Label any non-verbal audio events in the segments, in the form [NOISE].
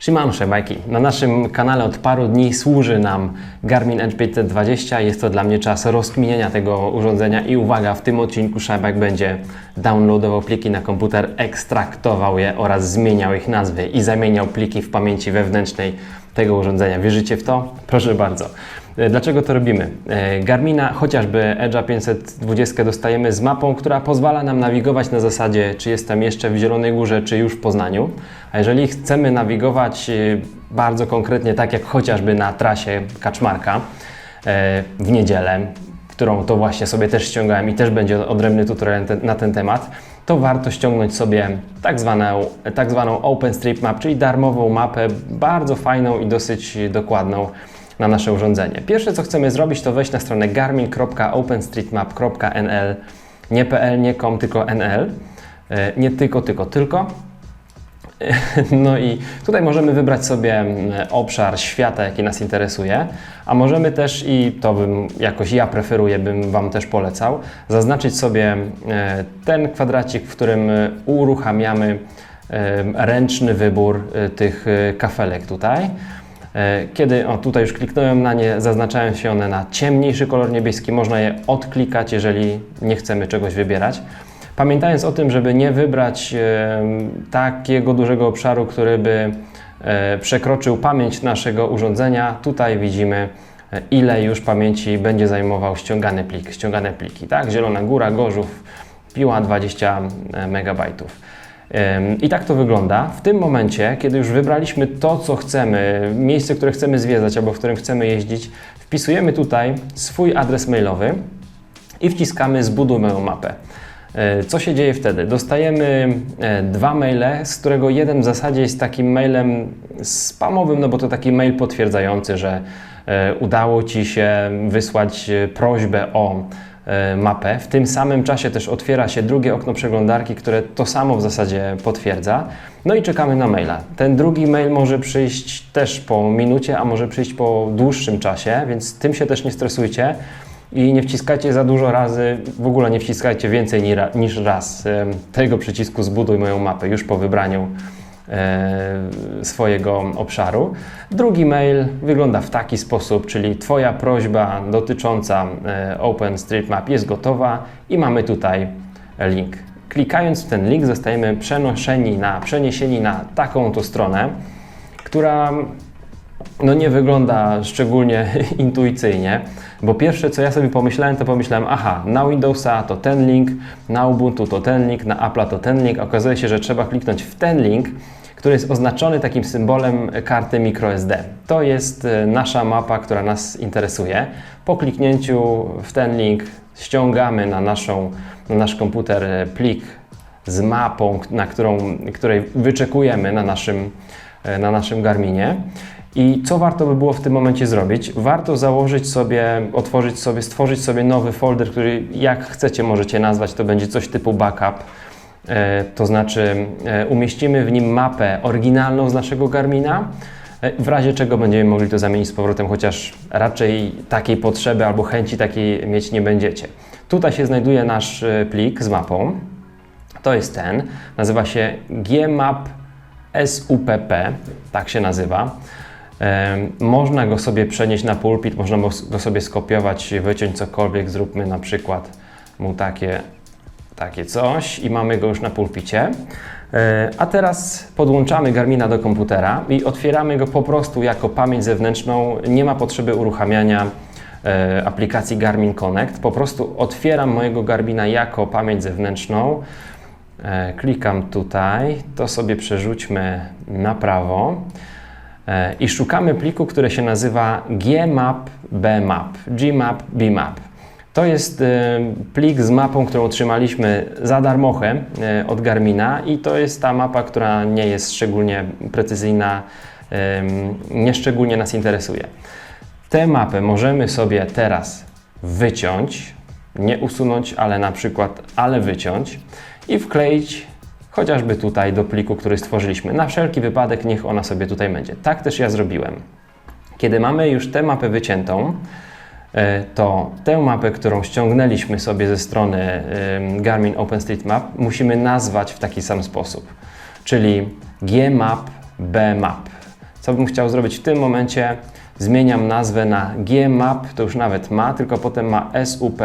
Siemano bajki. Na naszym kanale od paru dni służy nam Garmin Edge 520. Jest to dla mnie czas rozkminienia tego urządzenia i uwaga, w tym odcinku Szajbak będzie downloadował pliki na komputer, ekstraktował je oraz zmieniał ich nazwy i zamieniał pliki w pamięci wewnętrznej tego urządzenia. Wierzycie w to? Proszę bardzo. E, Dlaczego to robimy? E, Garmina, chociażby Edge'a 520 dostajemy z mapą, która pozwala nam nawigować na zasadzie, czy jestem jeszcze w Zielonej Górze, czy już w Poznaniu. A jeżeli chcemy nawigować e, bardzo konkretnie, tak jak chociażby na trasie Kaczmarka w niedzielę, którą to właśnie sobie też ściągałem i też będzie odrębny tutorial na ten temat, to warto ściągnąć sobie tak zwaną, tak zwaną OpenStreetMap, czyli darmową mapę, bardzo fajną i dosyć dokładną na nasze urządzenie. Pierwsze co chcemy zrobić to wejść na stronę garmin.openstreetmap.nl nie pl, nie com, tylko nl. E, Nie tylko, tylko, tylko. [LAUGHS] No i tutaj możemy wybrać sobie mm, obszar świata, jaki nas interesuje, a możemy też, i to bym jakoś ja preferuję, bym Wam też polecał, zaznaczyć sobie e, ten kwadracik, w którym e, uruchamiamy e, ręczny wybór tych kafelek tutaj. Kiedy, o tutaj już kliknąłem na nie, zaznaczają się one na ciemniejszy kolor niebieski, można je odklikać, jeżeli nie chcemy czegoś wybierać. Pamiętając o tym, żeby nie wybrać e, takiego dużego obszaru, który by e, przekroczył pamięć naszego urządzenia, tutaj widzimy e, ile już pamięci będzie zajmował ściągany plik, ściągane pliki, tak? Zielona Góra, Gorzów, Piła 20 MB. I tak to wygląda. W tym momencie, kiedy już wybraliśmy to, co chcemy, miejsce, które chcemy zwiedzać albo w którym chcemy jeździć, wpisujemy tutaj swój adres mailowy i wciskamy zbuduj moją mapę. E, Co się dzieje wtedy? Dostajemy e, dwa maile, z którego jeden w zasadzie jest takim mailem spamowym, no bo to taki mail potwierdzający, że e, udało Ci się wysłać prośbę o mapę. W tym samym czasie też otwiera się drugie okno przeglądarki, które to samo w zasadzie potwierdza. No i czekamy na maila. Ten drugi mail może przyjść też po minucie, a może przyjść po dłuższym czasie, więc tym się też nie stresujcie i nie wciskajcie za dużo razy, w ogóle nie wciskajcie więcej niż raz tego przycisku zbuduj moją mapę już po wybraniu e, swojego obszaru. Drugi mail wygląda w taki sposób, czyli Twoja prośba dotycząca e, OpenStreetMap jest gotowa i mamy tutaj link. Klikając w ten link zostajemy przenoszeni na, przeniesieni na taką to stronę, która no nie wygląda szczególnie [LAUGHS] intuicyjnie, bo pierwsze co ja sobie pomyślałem, to pomyślałem, aha, na Windowsa to ten link, na Ubuntu to ten link, na Apple'a to ten link. Okazuje się, że trzeba kliknąć w ten link, który jest oznaczony takim symbolem karty microSD. To jest e, nasza mapa, która nas interesuje. Po kliknięciu w ten link ściągamy na, naszą, na nasz komputer e, plik z mapą, na którą, której wyczekujemy na naszym, e, na naszym Garminie. I co warto by było w tym momencie zrobić? Warto założyć sobie, otworzyć sobie, stworzyć sobie nowy folder, który jak chcecie możecie nazwać, to będzie coś typu backup. E, to znaczy e, umieścimy w nim mapę oryginalną z naszego Garmina, e, w razie czego będziemy mogli to zamienić z powrotem, chociaż raczej takiej potrzeby albo chęci takiej mieć nie będziecie. Tutaj się znajduje nasz plik z mapą. To jest ten. Nazywa się gmap SUPP, tak się nazywa. Można go sobie przenieść na pulpit, można go sobie skopiować, wyciąć cokolwiek, zróbmy na przykład mu takie, takie coś i mamy go już na pulpicie. E, A teraz podłączamy Garmina do komputera i otwieramy go po prostu jako pamięć zewnętrzną. Nie ma potrzeby uruchamiania e, aplikacji Garmin Connect. Po prostu otwieram mojego Garmina jako pamięć zewnętrzną. E, Klikam tutaj, to sobie przerzućmy na prawo i szukamy pliku, który się nazywa gmap bmap, gmap bmap. To jest e, plik z mapą, którą otrzymaliśmy za darmochę e, od Garmina i to jest ta mapa, która nie jest szczególnie precyzyjna, em, nie szczególnie nas interesuje. Tę mapę możemy sobie teraz wyciąć, nie usunąć, ale na przykład, ale wyciąć i wkleić chociażby tutaj do pliku, który stworzyliśmy. Na wszelki wypadek niech ona sobie tutaj będzie. Tak też ja zrobiłem. Kiedy mamy już tę mapę wyciętą, e, to tę mapę, którą ściągnęliśmy sobie ze strony Garmin OpenStreetMap, musimy nazwać w taki sam sposób, czyli gmap bmap. Co bym chciał zrobić w tym momencie? Zmieniam nazwę na gmap, to już nawet ma, tylko potem ma supp.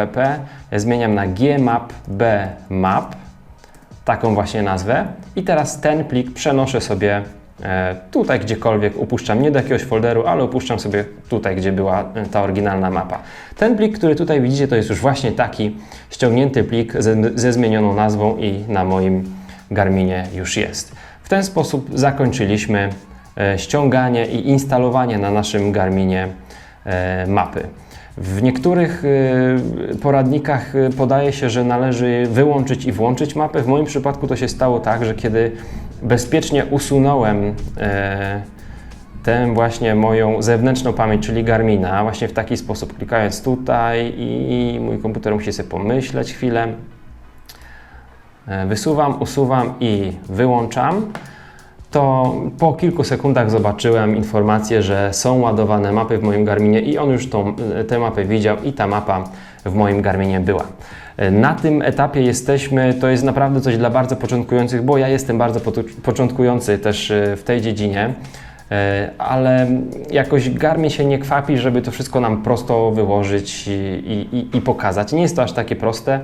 Ja zmieniam na gmap b map, taką właśnie nazwę. I teraz ten plik przenoszę sobie e, tutaj gdziekolwiek, upuszczam nie do jakiegoś folderu, ale upuszczam sobie tutaj, gdzie była e, ta oryginalna mapa. Ten plik, który tutaj widzicie, to jest już właśnie taki ściągnięty plik ze, ze zmienioną nazwą i na moim Garminie już jest. W ten sposób zakończyliśmy e, ściąganie i instalowanie na naszym Garminie mapy. W niektórych e, poradnikach e, podaje się, że należy wyłączyć i włączyć mapę. W moim przypadku to się stało tak, że kiedy bezpiecznie usunąłem e, tę właśnie moją zewnętrzną pamięć, czyli Garmina, właśnie w taki sposób, klikając tutaj i mój komputer musi sobie pomyśleć chwilę, wysuwam, usuwam i wyłączam, to po kilku sekundach zobaczyłem informację, że są ładowane mapy w moim Garminie i on już tą, tę mapę widział i ta mapa w moim Garminie była. Na tym etapie jesteśmy, to jest naprawdę coś dla bardzo początkujących, bo ja jestem bardzo początkujący też e, w tej dziedzinie, e, ale jakoś Garmin się nie kwapi, żeby to wszystko nam prosto wyłożyć i, i, i pokazać. Nie jest to aż takie proste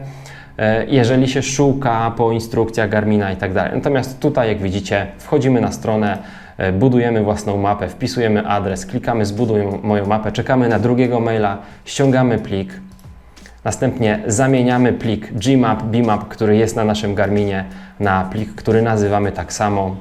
jeżeli się szuka po instrukcjach Garmina i tak dalej. Natomiast tutaj, jak widzicie, wchodzimy na stronę, e, budujemy własną mapę, wpisujemy adres, klikamy zbuduj moją mapę, czekamy na drugiego maila, ściągamy plik, następnie zamieniamy plik Gmap, Bmap, który jest na naszym Garminie, na plik, który nazywamy tak samo,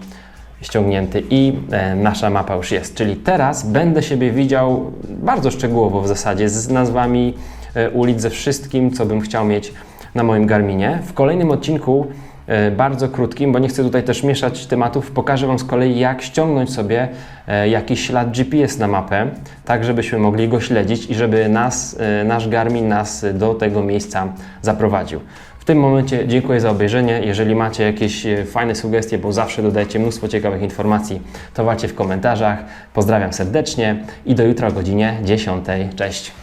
ściągnięty i e, nasza mapa już jest. Czyli teraz będę siebie widział bardzo szczegółowo w zasadzie z nazwami e, ulic, ze wszystkim, co bym chciał mieć na moim Garminie. W kolejnym odcinku, e, bardzo krótkim, bo nie chcę tutaj też mieszać tematów, pokażę Wam z kolei, jak ściągnąć sobie e, jakiś ślad GPS na mapę, tak żebyśmy mogli go śledzić i żeby nas, e, nasz Garmin nas do tego miejsca zaprowadził. W tym momencie dziękuję za obejrzenie. Jeżeli macie jakieś fajne sugestie, bo zawsze dodajecie mnóstwo ciekawych informacji, to walcie w komentarzach. Pozdrawiam serdecznie i do jutra o godzinie 10. Cześć!